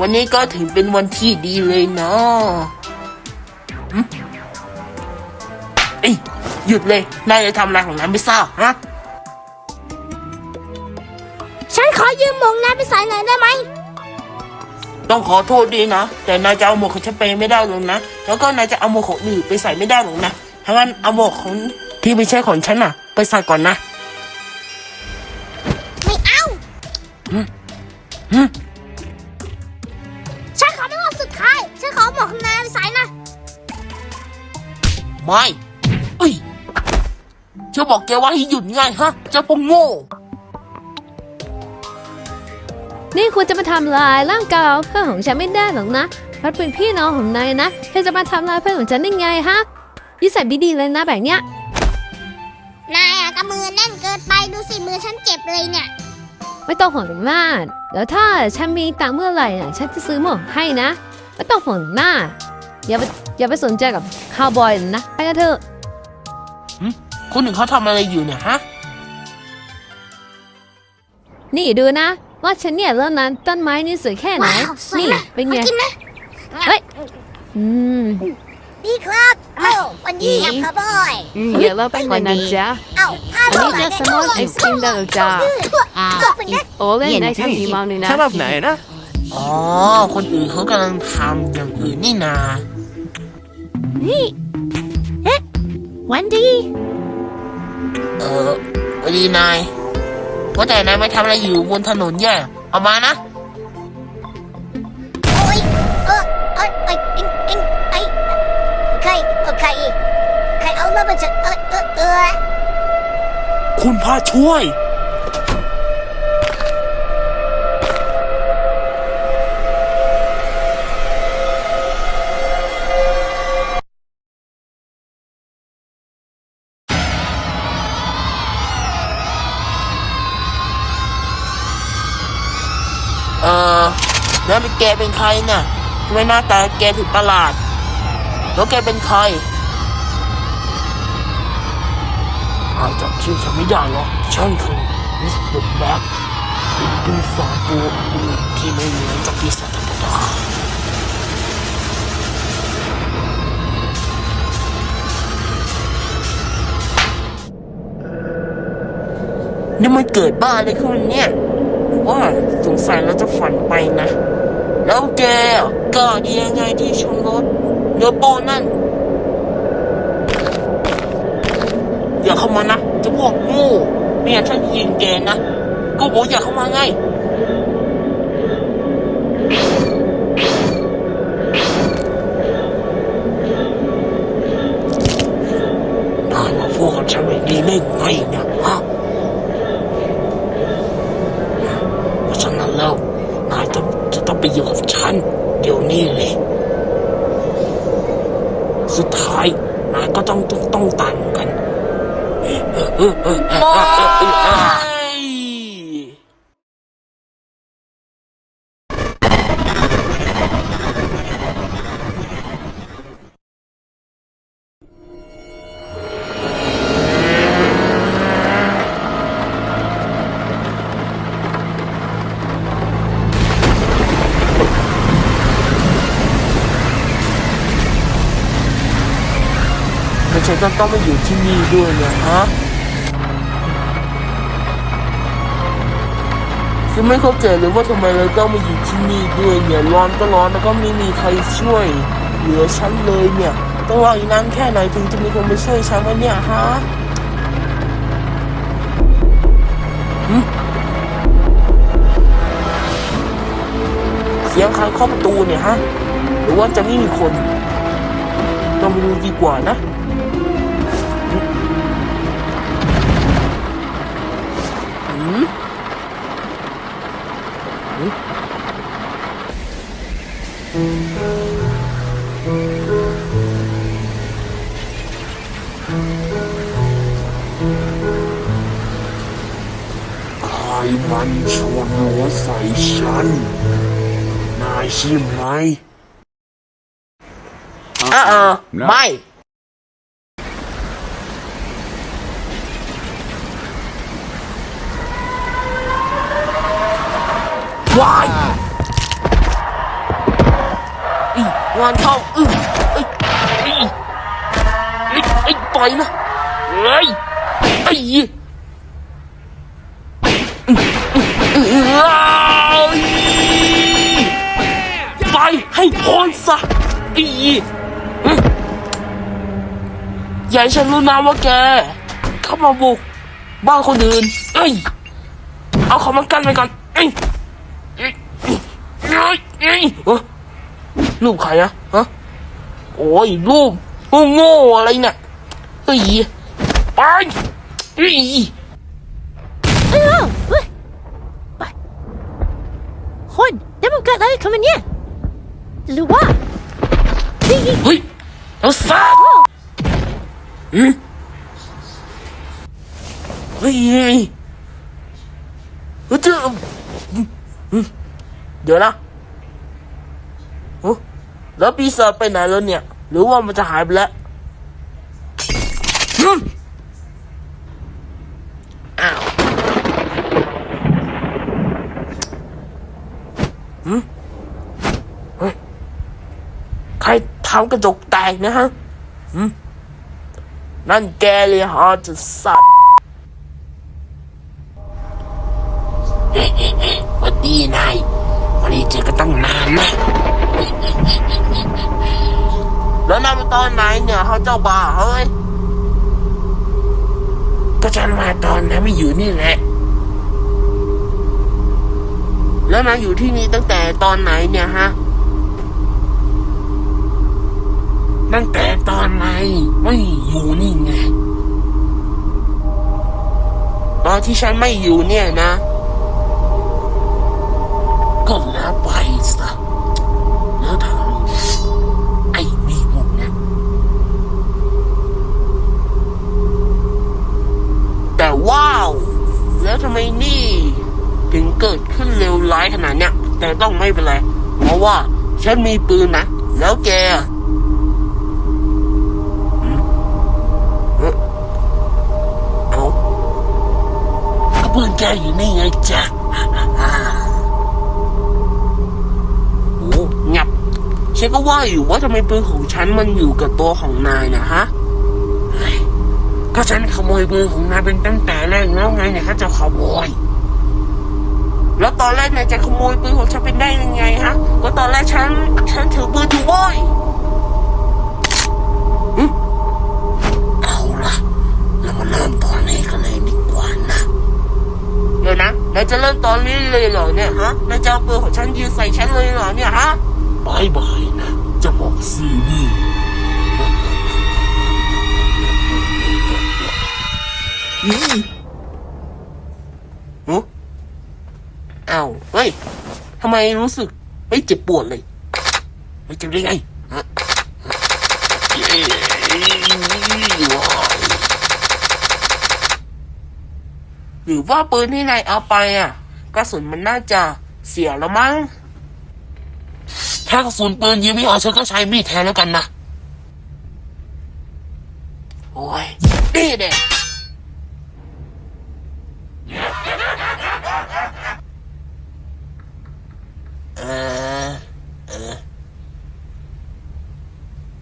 วันนี้ก็ถือเป็นวันที่ดีเลยเนาะหึเอ้ยหยุดเลยนายจะทำอะไรของนายไม่ทราบฮะฉันขอยืมหมวกนายไปใส่หน่อยได้ไหม ต้องขอโทษดีนะ แต่นายจะเอาหมวกของฉันไปไม่ได้หรอกนะ แล้วก็นายจะเอาหมวกของอื่นไปใส่ไม่ได้หรอกนะถ้างั้นเอาหมวกของที่ไม่ใช่ของฉันน่ะ ไปใส่ก่อนนะ ไม่เอา ไม่เอ้ยฉันบอกแกว่าให้หยุดไงฮะเจ้าพวกโง่ นี่คุณจะมาทำลายร่างกายเพื่อนของฉันไม่ได้หรอกนะเราเป็นพี่น้องของนายนะเธอจะมาทำลายเพื่อนของฉันได้ไงฮะนิสัยไม่ดีเลยนะแบบเนี้ย นายอะกำมือแน่นเกินไปดูสิมือฉันเจ็บเลยเนี่ย ไม่ต้องห่วงมากแล้วถ้าฉันมีตังค์เมื่อไหร่น่ะฉันจะซื้อหมวกให้นะ ไม่ต้องห่วงมากอย่าไป อย่าไปสนใจกับคาวบอยเลยนะไปกันเถอะคนหนึ่งเขาทำอะไรอยู่เนี่ยฮะ นี่ดูนะ ว่าฉันเนี่ยเริ่มนั้นต้นไม้นี่สวยแค่ไหน ว้าวสวยนี่นะเป็นไง มากินนะเฮ้ย อืมนี่ครับ เอ้าวันนี้ครับคาร์บอยอืมเดี๋ยวเราไปก่อนนะจ๊ะ เอ้าคาร์บอันอยนี้จะสมอนไอศครีมได้หรอจ๊ะก็เป็นนะโอ้เล่นในทำอีมาวนี่นะฉบับไหนนะ อ๋อ คนอื่นเขากำลังทำอย่างอื่นนี่นา วันดีเออสวัสดีนายว่าแต่นายไม่ทำอะไรอยู่บนถนนแย่เอามานะ โอ้ยเออเออเออเอ็งเอ็งไอ้ใครเออใครใครเอามาเป็นจะเออเออเออคุณพระช่วย แล้วแกเป็นใครน่ะทำไมหน้าตาแกถึงประหลาด แล้วแกเป็นใครอาจจำชื่อฉันไม่ได้หรอกฉันคือมิสเตอร์แบ็คเป็นปีศาจตัวอื่นที่ไม่เหมือนกับปีศาจธรรมดานี่มันเกิดบ้าอะไรขึ้นเนี่ยหรือว่าสงสัยเราจะฝันไปนะ แล้วแกกล้าดียังไงที่ชนรถเรือโป้นั่น อย่าเข้ามานะจะพวกงูไม่งั้นฉันยิงแกนะ ก็บอกอย่าเข้ามาไงนายมาพูดกับฉันแบบนี้ได้ไง ต้องต้องต้องตามกันม่ ไม่ใช่ต้องมาอยู่ที่นี่ด้วยเนี่ยฮะฉันไม่เข้าใจเลยว่าทำไมเราต้องมาอยู่ที่นี่ด้วยเนี่ยร้อนก็ร้อนแล้วก็ไม่มีใครช่วย เหลือฉันเลยเนี่ยต้องรออีกนานแค่ไหนถึงจะมีคนมาช่วยฉันวะเนี่ยฮะเสียงใครเคาะประตูเนี่ยฮะ หรือว่าจะไม่มีคน ต้องไปดูดีกว่านะ ใครมันชวนหัวใส่ฉั งานเข้าอึ้งเอ้ยเอ้ยเอ้ปล่อยนะเอ้ยไอ้ไปให้พ้นซะไอ้อย่าให้ฉันรู้นะว่าแก เข้ามาบุกบ้านคนอื่นเอ้ย เอาเขามากันไปก่อนเอ้ยเอ้ยเอ้ยเอ้ย รูปใครอะฮะโอ้ยรูปโง่ๆอะไรเนี่ยเฮ้ยไปเฮ้ยเอ้าเฮ้ยไปคนแล้วมันเกิดอะไรขึ้นมาเนี่ยหรือว่านี่เฮ้ยเอาซะอืมเฮ้ยเฮ้ยเฮ้ยเจ้าอืมอืมเดี๋ยวนะโอ้ แล้วปีศาจไปไหนแล้วเนี่ย หรือว่ามันจะหายไปแล้วอืมอ้าวอืมเฮ้ยใครทำกระจกแตกนะฮะหืมนั่นแกเลยฮะจะสัตว์เฮ้เฮ้เฮ้สวัสดีนายวันนี้เจอกันตั้งนานนะ แล้วนาตอนไหนเนี่ยเขาเจ้าบ่าเฮ้ย ก็ฉันมาตอนนั้นไม่อยู่นี่แหละ แล้วนายอยู่ที่นี่ตั้งแต่ตอนไหนเนี่ยฮะ ตั้งแต่ตอนไหนไม่อยู่นี่ไง ตอนที่ฉันไม่อยู่เนี่ยนะ ก็แล้วไปซะ ว้าว แล้วทำไมนี่ ถึงเกิดขึ้นเร็วร้ายขนาดเนี้ย แต่ต้องไม่เป็นไร เพราะว่าฉันมีปืนนะ แล้วแกะเอาก็ปืนแกอยู่นี่ไงจ๊ะโอ้หงับฉันก็ว่าอยู่ว่าทำไมปืนของฉันมันอยู่กับตัวของนายนะฮะ ก็ฉันขโมยปืนของนายเป็นตั้งแต่แรกแล้วไงเนี่ยเขาจะขโมย แล้วตอนแรกนายจะขโมยปืนของฉันเป็นได้ยังไงฮะ ก็ตอนแรกฉัน ฉันถือปืนอยู่ว้ยหึเอาละเรามาเริ่มตอนนี้กันเลยดีกว่านะเดี๋ยวนะนายจะเริ่มตอนนี้เลยเหรอเนี่ยฮะนายจะเอาปืนของฉันยิงใส่ฉันเลยเหรอเนี่ยฮะบายบายนะจะบอกซีนี่ อืมโอ้อ้าวเฮ้ยทำไมรู้สึกไม่เจ็บปวดเลย ไม่เจ็บได้ไงฮะเย้ว้าวหรือว่าปืนที่นายเอาไปอะ กระสุนมันน่าจะเสียแล้วมั้ง ถ้ากระสุนปืนยิงไม่ออกฉันก็ใช้มีดแทนแล้วกันนะ โอ้ยนี่เด็เออเออ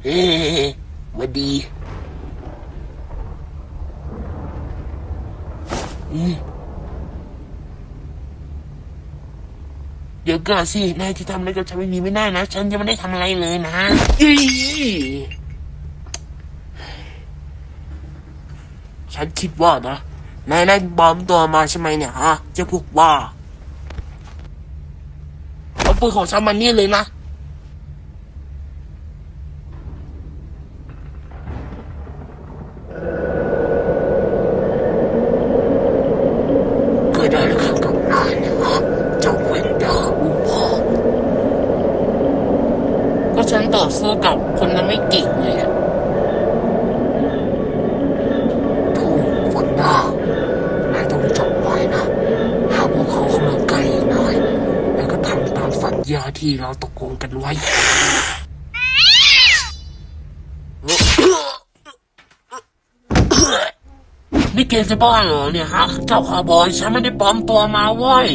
เฮ้วัดดีเดี๋ยวก่อนสิ นายจะทำอะไรกับฉันไม่มีไม่ได้นะ ฉันยังไม่ได้ทำอะไรเลยนะอีฉันคิดว่านะ นายนั่นบอมตัวมาใช่ไหมเนี่ยฮะเจะพวกว่าเอา ปืนของฉันมานี่เลยนะ เกิดอะไรขึ้นกับนายเนี่ยฮะเจ้าเวนดาอุปอก็ฉันต่อสู้กับคนนั้นไม่เก่งเลยอะทูฟันดานายต้องจบไว้นะ หากพวกเขาเข้ามาใกล้นายแล้วก็ทำตามสัญญา ที่เราตกลงกันไว้นี่เกจะบ้าเหรอเนี่ยฮะเจ้าคาบอยฉันไม่ได้ปลอมตัวมาเว้ย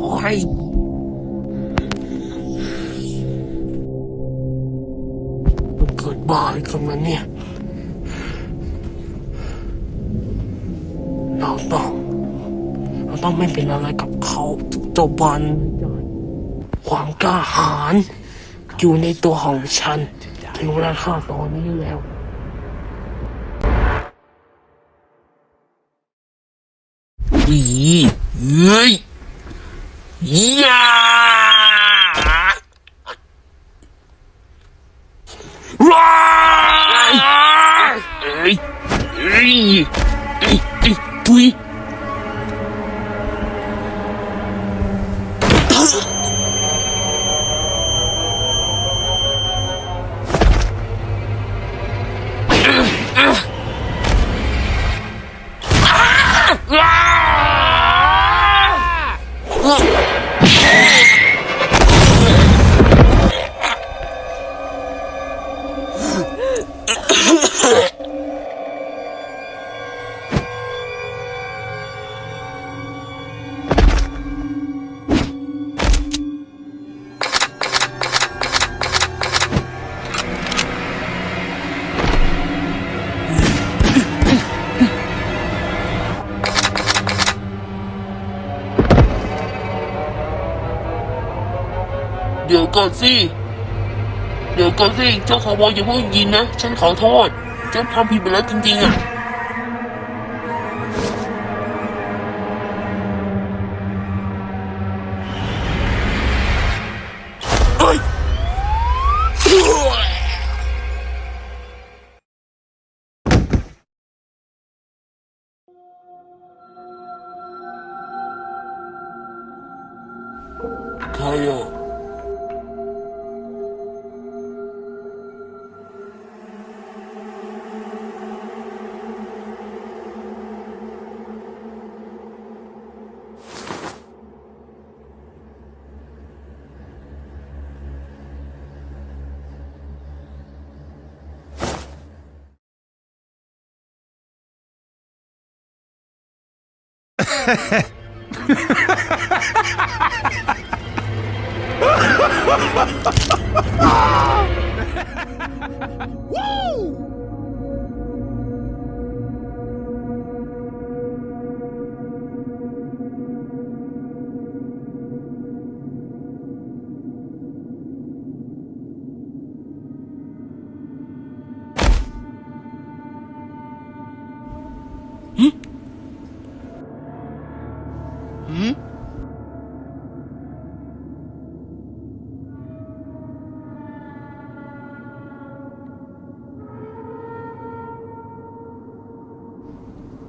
อให้มันเกิดบ้าอะไรขึ้นมาเนี่ย เราต้องเราต้องไม่เป็นอะไรกับเขาเจ้าบันความกล้าหาญอยู่ในตัวของฉัน ถึงเวลาฆ่าตอนนี้แล้วอีเฮ้ยยาว้ายเอ้ยเอ้ย อ้ ก่อนสิ เดี๋ยวก่อนสิเจ้าขาวบอยอย่าเพิ่งยินนะ ฉันขอโทษ ฉันทำผิดไปแล้วจริงๆอะ Ah!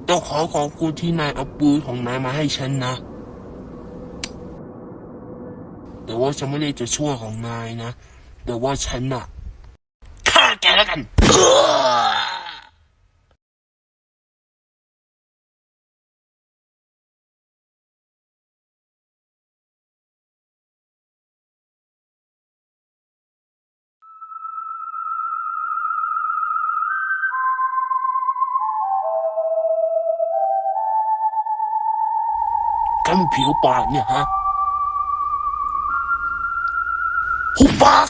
ต้องขอขอบคุณที่นายเอาปืนของนายมาให้ฉันนะ แต่ว่าฉันไม่ได้จะช่วยของนายนะ แต่ว่าฉันน่ะฆ่าแกแล้วกัน กำผิวปากเนี่ยฮะหุบปาก